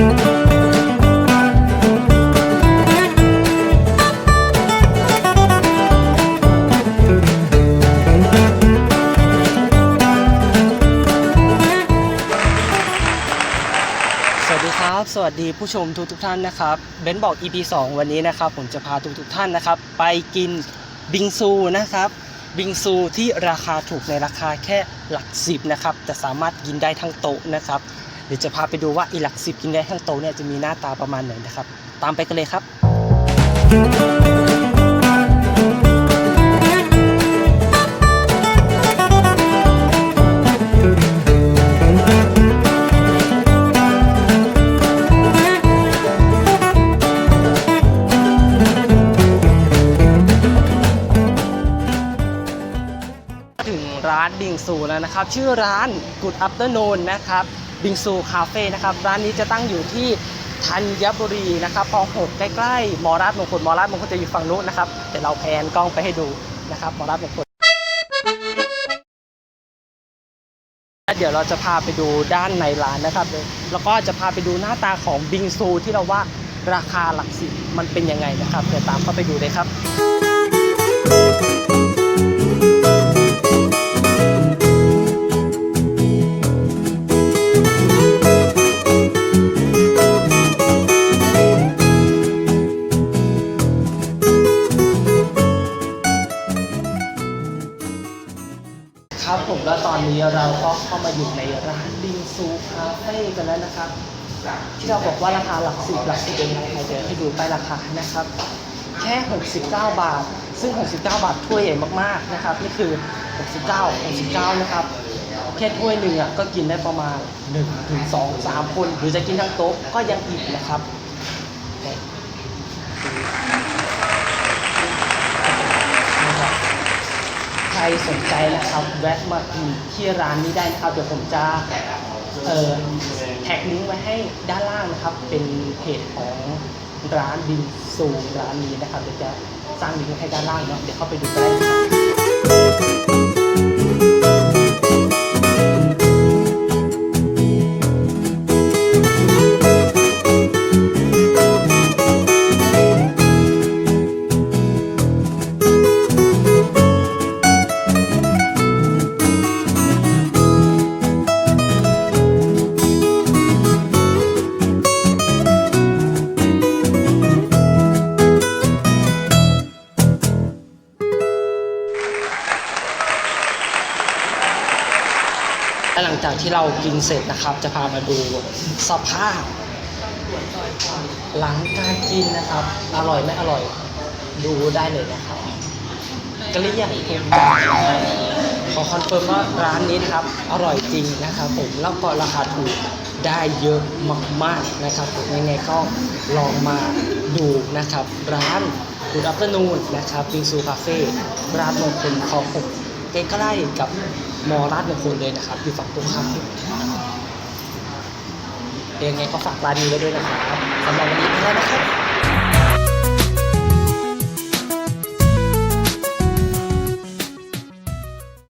สวัสดีครับ สวัสดีผู้ชมทุกทุกท่านนะครับเบนซ์บอก EP 2 วันนี้นะครับ ผมจะพาทุกทุกท่านนะครับ ไปกินบิงซูนะครับ บิงซูที่ราคาถูกในราคาแค่หลักสิบนะครับแต่สามารถกินได้ทั้งโต๊ะนะครับ เดี๋ยวจะพาไปดูว่าอีหลักสิบกินได้ทั้งโตเนี่ยจะมีหน้าตาประมาณไหนนะครับ ตามไปกันเลยครับ ถึงร้านบิงซูแล้วนะครับ ชื่อร้าน Good Afternoon นะครับ บิงซูคาเฟ่นะครับร้านนี้จะตั้งอยู่ที่ธัญบุรีนะครับคลองหกใกล้ๆมอราชมงคลมอราชมงคลจะอยู่ฝั่งนู้นนะครับแต่เราแพนกล้องไปให้ดูนะครับมอราชมงคลเดี๋ยวเราจะพาไปดูด้านในร้านนะครับ แล้วก็จะพาไปดูหน้าตาของบิงซูที่เราว่าราคาหลักสิบมันเป็นยังไงนะครับ เดี๋ยวตามเข้าไปดูเลยครับ ครับผมแล้วตอนนี้เราก็เข้ามาอยู่ในร้านบิงซูคาเฟ่กันแล้วนะครับ ที่เราบอกว่าราคาหลักสิบหลักสิบเองนะใครจะให้ดูป้ายราคานะครับ แค่ 69 บาท ซึ่ง 69 บาทถ้วยใหญ่มากๆนะครับนี่คือ 69 69 นะครับแค่ถ้วยหนึ่งอะก็กินได้ประมาณ1ถึง2 3 คน หรือจะกินทั้งโต๊ะก็ยังอีกนะครับ สนใจนะครับแวะมากินที่ร้านนี้ได้นะครับเดี๋ยวผมจะเอ่อแท็กลิงก์ไว้ให้ด้านล่างนะครับ เป็นเพจของร้านบินซูร้านนี้นะครับเดี๋ยวจะสร้างลิงก์ไว้ให้ด้านล่างเนาะเดี๋ยวเข้าไปดูกันได้ หลังจากที่เรากินเสร็จนะครับ จะพามาดูสภาพ หลังการกินนะครับ อร่อยไม่อร่อยดูได้เลยนะครับกระลี่ยงทุกอย่างนะครับขอคอนเฟิร์มว่าร้านนี้นะครับ อร่อยจริงนะครับผมแล้วก็ราคาถูกได้เยอะมากๆนะครับผมยังไงก็ลองมาดูนะครับ ร้านกูดอั t เ r อร์นูนนะครับบิงซูคาเฟ่ร้านมงคลคอหกใกล้ๆกับ มอราชมงคลเลยนะครับ อยู่ฝั่งตรงข้ามยังไงก็ฝากร้านนี้ไว้ด้วยนะครับสำหรับวันนี้ไปแล้วนะครับ